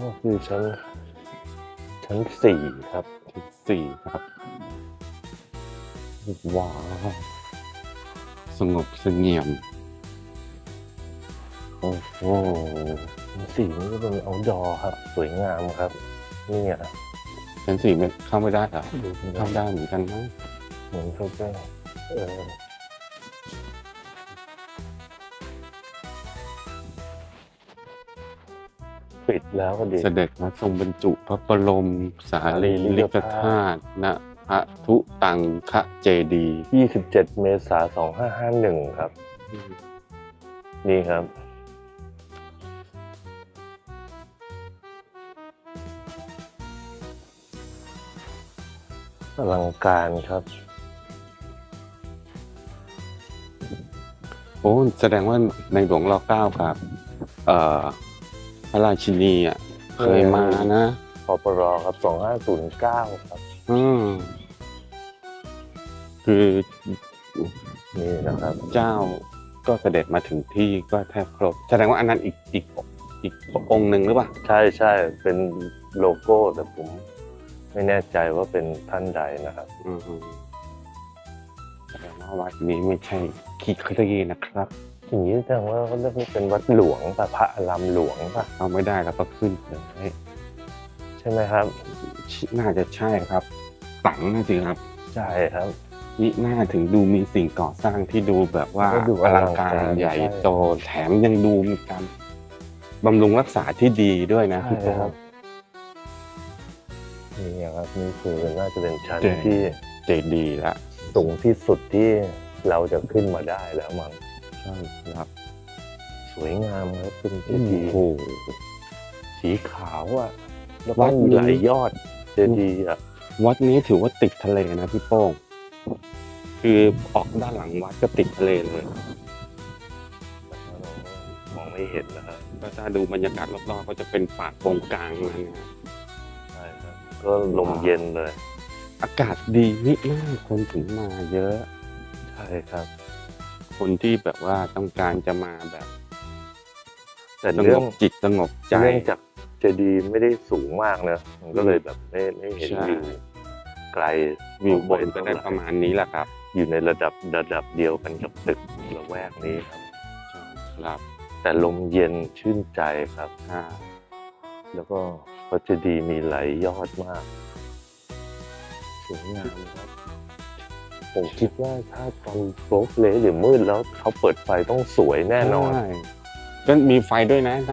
ก็คือชั้น ชั้นสี่ครับสี่ครับ ว้าว สงบเสงี่ยม โอ้โหชั้นสี่นี่ก็เป็นเอาดอครับ สวยงามครับเนี่ยชั้นสี่มันเข้าไม่ได้เหรอดูสิครัเข้าบได้เหมือนกันมั้งเหมือนเขาจะเออ ปิดแล้วก็ดี เสด็จมาทรงบรรจุพระบรมสารีริกธาตุณพระทุตังคะเจดีย์27 เมษายน2551 ครับ นี่ครับ อลังการครับ โอ้ แสดงว่าในหลวงรอเก้าครับ เอ่อ พระราชินีอะเคยมานะพปรครับ2509ครับอืมคือนี่นะครับเจ้าก็เสด็จมาถึงที่ก็แทบครบ แสดงว่าอันนั้นอีกอีกอีกองค์หนึ่งหรือเปล่าใช่ใช่เป็นโลโก้แต่ผม ไม่แน่ใจว่าเป็นท่านใดนะครับอืมแสดงว่าวัดนี้ไม่ใช่ขี้คลีนะครับ อย่างนี้แสดงว่าเขาเรียกว่าเป็นวัดหลวงป่ะพระอารามหลวงป่ะเอาไม่ได้แล้วก็ขึ้นเลยใช่ไหมครับน่าจะใช่ครับตังนะสิครับ ใช่ครับนี่น่าถึงดูมีสิ่งก่อสร้างที่ดูแบบว่าก็ดูอลังการอลังการใหญ่ใช่โตแถมยังดูมีการบำรุงรักษาที่ดีด้วยนะพี่โป๊ใช่ครับนี่ครับนี่คือน่าจะเป็นชั้นเจ๋งที่เจดีย์ละสูงที่สุดที่เราจะขึ้นมาได้แล้วมั้ง ใช่ครับ สวยงามครับเป็นเจโอ้ดีย์โหสีขาวอะ แล้ววัก็ดมีนี้หลายยอดเจดีย์อะ วัดนี้ถือว่าติดทะเลนะพี่โป้ง คือออกด้านหลังวัดก็ติดทะเลเลยมองไม่เห็นนะครับก็ถ้าดูบรรยากาศรอบๆก็จะเป็นป่าโกงกลางนั่นนะใช่ครับ ก็ลมเย็นเลย อากาศดีนี่มากคนถึงมาเยอะ ใช่ครับ คนที่แบบว่าต้องการจะมาแบบ แต่สงเรื่องบจิตสงบใจ เนื่องจากเจดีย์ไม่ได้สูงมากนะมันก็เลยแบบไม่ไม่เห็นใช่ วิวไกลวิวบนออก็ปได้ประมาณนี้แหละครับอยู่ในระดับระดับเดียวกันกับตึกละแวกนี้ครับ ครับแต่ลมเย็นชื่นใจครับ อ่าแล้วก็พระเจดีย์มีหลายยอดมากสวยงามครับ ผมคิดว่าถ้าตอนโลกเลหรือมืดแล้วเขาเปิดไฟต้องสวยแน่นอน ใช่ก็มีไฟด้วยนะ